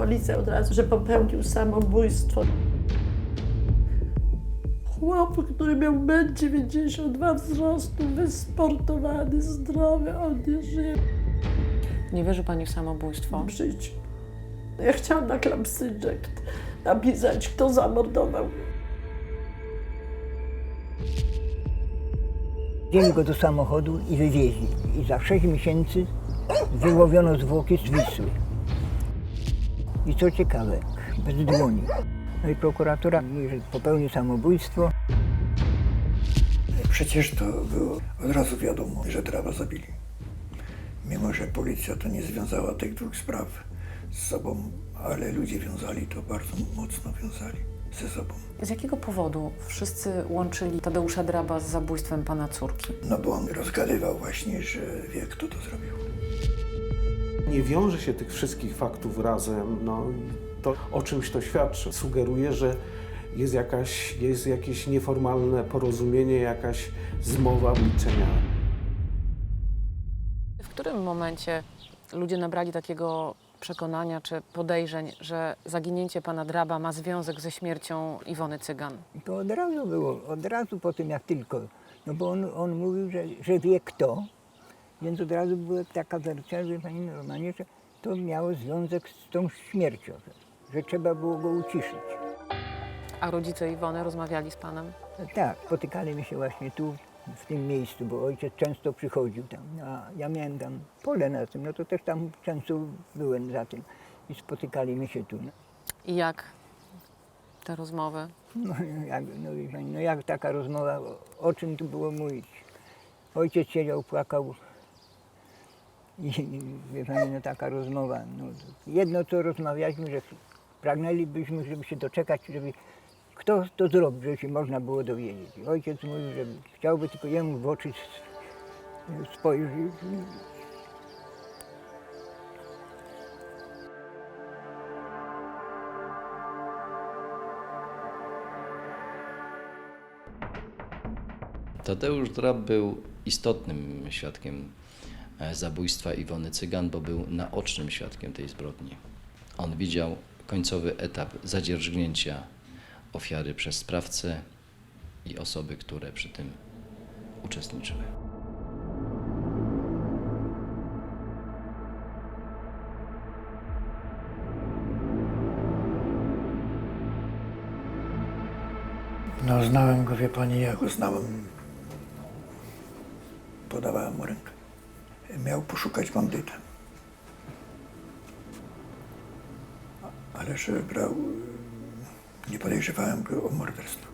Policja od razu, że popełnił samobójstwo. Chłop, który miał 1,92 wzrostu, wysportowany, zdrowy, on nie żyje Nie wierzy pani w samobójstwo? w życiu. Ja chciałam na klamsydżek napisać, kto zamordował. Wzięli go do samochodu i wywieźli. I za 6 miesięcy wyłowiono zwłoki z Wisły. I co ciekawe, bez dłoni. No i prokuratura mówi, że popełnił samobójstwo. Przecież to było od razu wiadomo, że Draba zabili. Mimo, że policja to nie związała tych dwóch spraw z sobą, ale ludzie wiązali to bardzo mocno wiązali ze sobą. Z jakiego powodu wszyscy łączyli Tadeusza Draba z zabójstwem pana córki? No bo on rozgadywał właśnie, że wie kto to zrobił. Nie wiąże się tych wszystkich faktów razem, no i to o czymś to świadczy. Sugeruje, że jest, jakaś, jest jakieś nieformalne porozumienie, jakaś zmowa milczenia. W którym momencie ludzie nabrali takiego przekonania czy podejrzeń, że zaginięcie pana Draba ma związek ze śmiercią Iwony Cygan? To od razu było, od razu po tym jak tylko. No bo on, on mówił, że, że wie kto, więc od razu była taka wersja, że pani normalnie, że to miało związek z tą śmiercią, że, trzeba było go uciszyć. A rodzice Iwony rozmawiali z panem? Tak, spotykaliśmy się właśnie tu, w tym miejscu, bo ojciec często przychodził tam. A ja miałem tam pole na tym, no to też tam często byłem za tym. I spotykaliśmy się tu. No, I jak te rozmowy? no, jak, no, no jak taka rozmowa, o, o czym tu było mówić? Ojciec siedział, płakał. I wie pani, no taka rozmowa. No, jedno co rozmawialiśmy, że pragnęlibyśmy, żeby się doczekać, żeby kto to zrobił, żeby się można było dowiedzieć. Ojciec mówił, że chciałby tylko jemu w oczy spojrzeć. Tadeusz Drab był istotnym świadkiem zabójstwa Iwony Cygan, bo był naocznym świadkiem tej zbrodni. On widział końcowy etap zadzierżgnięcia ofiary przez sprawcę i osoby, które przy tym uczestniczyły. No znałem go, wie pani, ja go znałem. Podawałem mu rękę. Miał poszukać bandyta. Ale że brał, nie podejrzewałem go o morderstwo.